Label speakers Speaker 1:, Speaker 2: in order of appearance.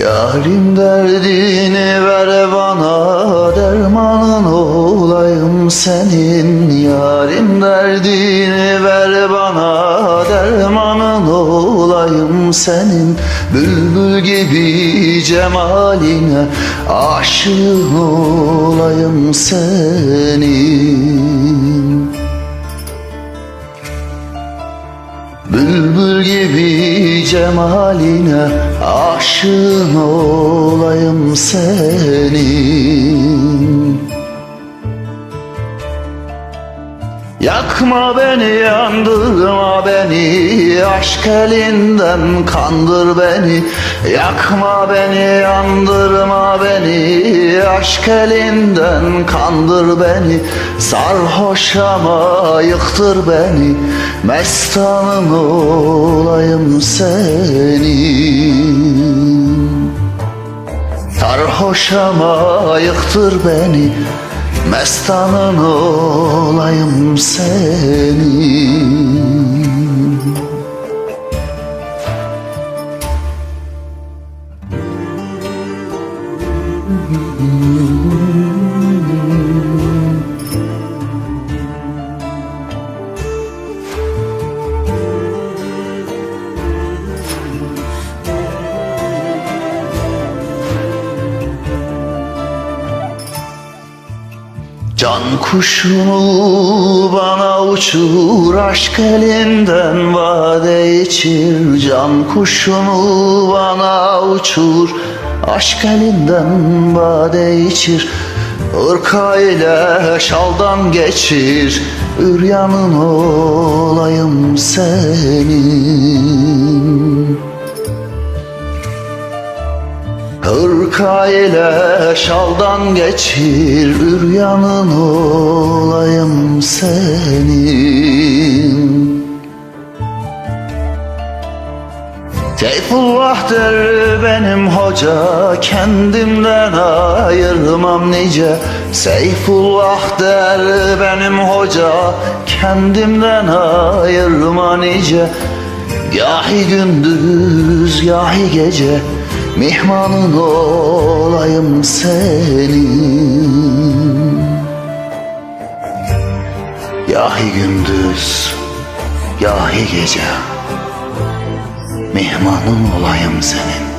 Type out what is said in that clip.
Speaker 1: Yarim derdini ver bana Dermanın olayım senin. Yarim derdini ver bana Dermanın olayım senin. Bülbül gibi cemaline Aşığın olayım senin Bülbül gibi cemaline aşığın olayım senin Yakma beni yandırma beni Aşk elinden kandır beni. Yakma beni yandırma beni Aşk elinden kandır beni. Sarhoş ama yıktır beni Mestanın olayım senin Sarhoş ama yıktır beni Mestanın olayım senin Can kuşunu bana uçur Aşk elinden vade içir. Can kuşunu bana uçur Aşk elinden vade içir. Irka ile şaldan geçir Üryanın olayım senin Hırka ile şaldan geçir Üryanın olayım senin. Seyfullah der benim hoca Kendimden ayırmam nice. Seyfullah der benim hoca Kendimden ayırma nice. Gahi gündüz gahi gece Mihmanın olayım senin Yahi gündüz Yahi gece. Mihmanın olayım senin